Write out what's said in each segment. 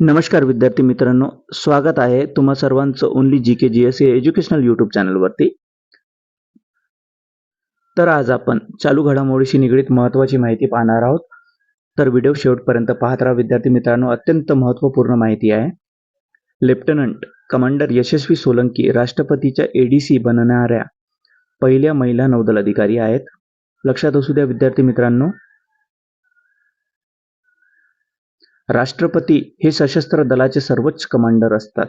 नमस्कार विद्यार्थी मित्रांनो स्वागत आहे तुम्हा सर्वांचं only G K G S A educational YouTube चॅनलवरती तर आज आपण चालू घडामोडीशी निगडीत महत्त्वाची माहिती पाहणार आहोत. तर व्हिडिओ शेवटपर्यंत पाहत राहा विद्यार्थी मित्रांनो अत्यंत महत्त्वपूर्ण माहिती आहे. लेफ्टनंट कमांडर यशस्वी सोलंकी राष्ट्रपतीच्या एडीसी बनणाऱ्या पहिल्या महिला नौदल अधिकारी आहेत. लक्षात असू द्या विद्यार्थी मित्रांनो राष्ट्रपती हे सशस्त्र दलाचे सर्वोच्च कमांडर असतात.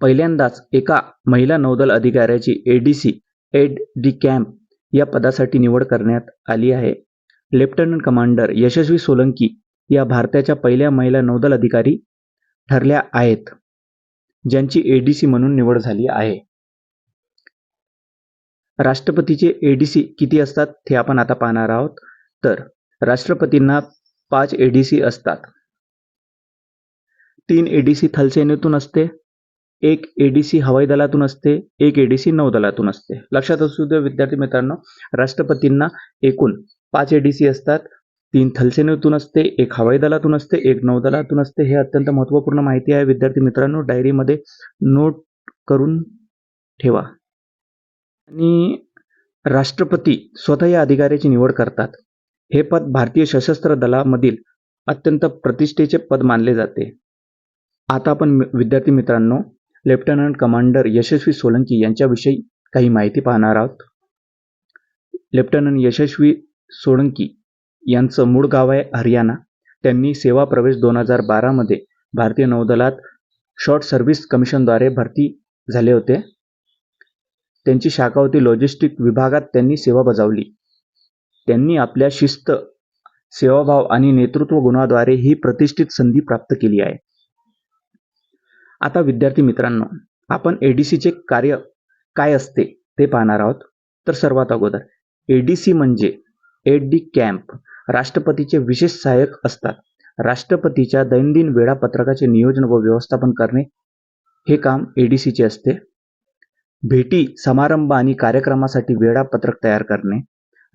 पहिल्यांदाच एका महिला नौदल अधिकाऱ्याची एडीसी एड डी कॅम्प या पदासाठी निवड करण्यात आली आहे. लेफ्टनंट कमांडर यशस्वी सोलंकी या भारताच्या पहिल्या महिला नौदल अधिकारी ठरल्या आहेत. ज्यांची एडीसी म्हणून निवड झाली आहे. राष्ट्रपतीचे एडीसी किती असतात ते आपण आता पाहणार आहोत. तर राष्ट्रपतींना पाच एडीसी असतात. तीन एडीसी थलसेनेतून असते एक एडीसी हवाई दलातून असते एक एडीसी नौदलातून असते. लक्षात असू दे विद्यार्थी मित्रांनो राष्ट्रपतींना एकूण पाच एडीसी असतात तीन थलसेनेतून असते एक हवाई दलातून असते एक नौदलातून असते हे अत्यंत महत्त्वपूर्ण माहिती आहे. विद्यार्थी मित्रांनो डायरीमध्ये नोट करून ठेवा. आणि राष्ट्रपती स्वतः या अधिकाऱ्याची निवड करतात. हे पद भारतीय सशस्त्र दलामधील अत्यंत प्रतिष्ठेचे पद मानले जाते. आता आपण विद्यार्थी मित्रांनो लेफ्टनंट कमांडर यशस्वी सोलंकी यांच्याविषयी काही माहिती पाहणार आहोत. लेफ्टनंट यशस्वी सोळंकी यांचं मूळ गाव आहे हरियाणा. त्यांनी सेवा प्रवेश दोन हजार बारामध्ये भारतीय नौदलात शॉर्ट सर्व्हिस कमिशनद्वारे भरती झाले होते. त्यांची शाखा होती लॉजिस्टिक विभागात त्यांनी सेवा बजावली. त्यांनी आपल्या शिस्त सेवाभाव आणि नेतृत्व गुणाद्वारे ही प्रतिष्ठित संधी प्राप्त केली आहे. आता विद्यार्थी मित्रांनो आपण एडीसीचे कार्य काय असते ते पाहणार आहोत. तर सर्वात अगोदर एडीसी म्हणजे एड डी कॅम्प राष्ट्रपतीचे विशेष सहाय्यक असतात. राष्ट्रपतीच्या दैनंदिन वेळापत्रकाचे नियोजन व व्यवस्थापन करणे हे काम एडीसीचे असते. भेटी समारंभ आणि कार्यक्रमासाठी वेळापत्रक तयार करणे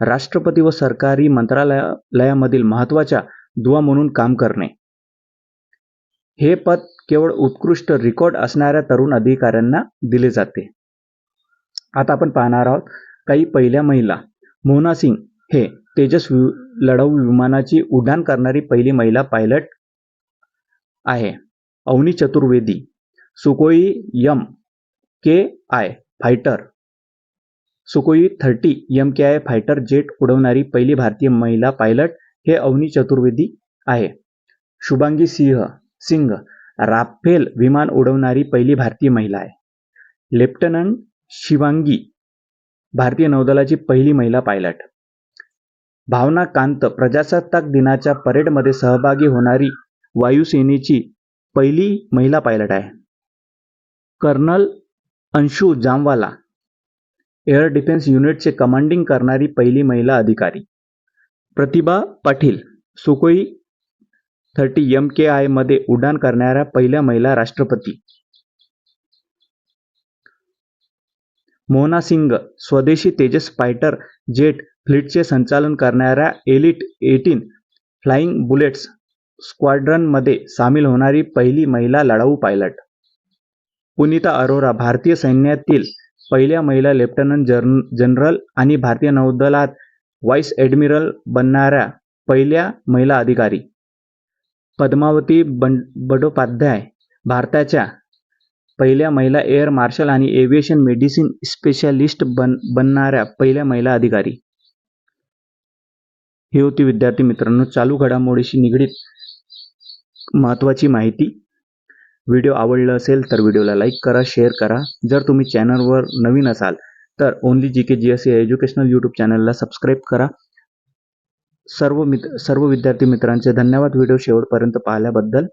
राष्ट्रपती व सरकारी मंत्रालयामधील महत्त्वाच्या दुवा म्हणून काम करणे. हे पद केवळ उत्कृष्ट रेकॉर्ड असणाऱ्या तरुण अधिकाऱ्यांना दिले जाते. आता आपण पाहणार आहोत काही पहिल्या महिला. मोना सिंग हे तेजस लढाऊ विमानाची उड्डाण करणारी पहिली महिला पायलट आहे. Avani Chaturvedi Sukhoi M K I fighter Sukhoi thirty M K I fighter jet उडवणारी पहिली भारतीय महिला पायलट हे अवनी चतुर्वेदी आहे. शुभांगी सिंह सिंग राफेल विमान उडवणारी पहिली भारतीय महिला आहे. लेफ्टनंट शिवांगी भारतीय नौदलाची पहिली महिला पायलट भावना कांत प्रजासत्ताक दिनाच्या परेडमध्ये सहभागी होणारी वायुसेनेची पहिली महिला पायलट आहे. Colonel Anshu Jamwal air defence युनिटचे कमांडिंग करणारी पहिली महिला अधिकारी. Pratibha Patil Sukhoi thirty M K आयमध्ये उड्डाण करणाऱ्या पहिल्या महिला राष्ट्रपती. मोहना सिंग स्वदेशी तेजस फायटर जेट फ्लीटचे संचालन करणाऱ्या एलिट एटीन फ्लाइंग बुलेट्स स्क्वाड्रनमध्ये सामील होणारी पहिली महिला लढाऊ पायलट. पुनीता अरोरा भारतीय सैन्यातील पहिल्या महिला लेफ्टनंट जर्न जनरल आणि भारतीय नौदलात व्हाईस ॲडमिरल बनणाऱ्या पहिल्या महिला अधिकारी. पद्मावती बं बडोपाध्याय भारताच्या पहिल्या महिला एअर मार्शल आणि एव्हिएशन मेडिसिन स्पेशालिस्ट बन बनणाऱ्या पहिल्या महिला अधिकारी. ही होती विद्यार्थी मित्रांनो चालू घडामोडीशी निगडीत महत्त्वाची माहिती. व्हिडिओ आवडला असेल तर व्हिडिओला लाईक करा शेअर करा. जर तुम्ही चॅनलवर नवीन असाल तर only G K G S educational YouTube चॅनलला सबस्क्राईब करा. सर्व मित्र सर्व विद्यार्थी मित्रांचे धन्यवाद. व्हिडिओ शेवटपर्यंत पाहिल्याबद्दल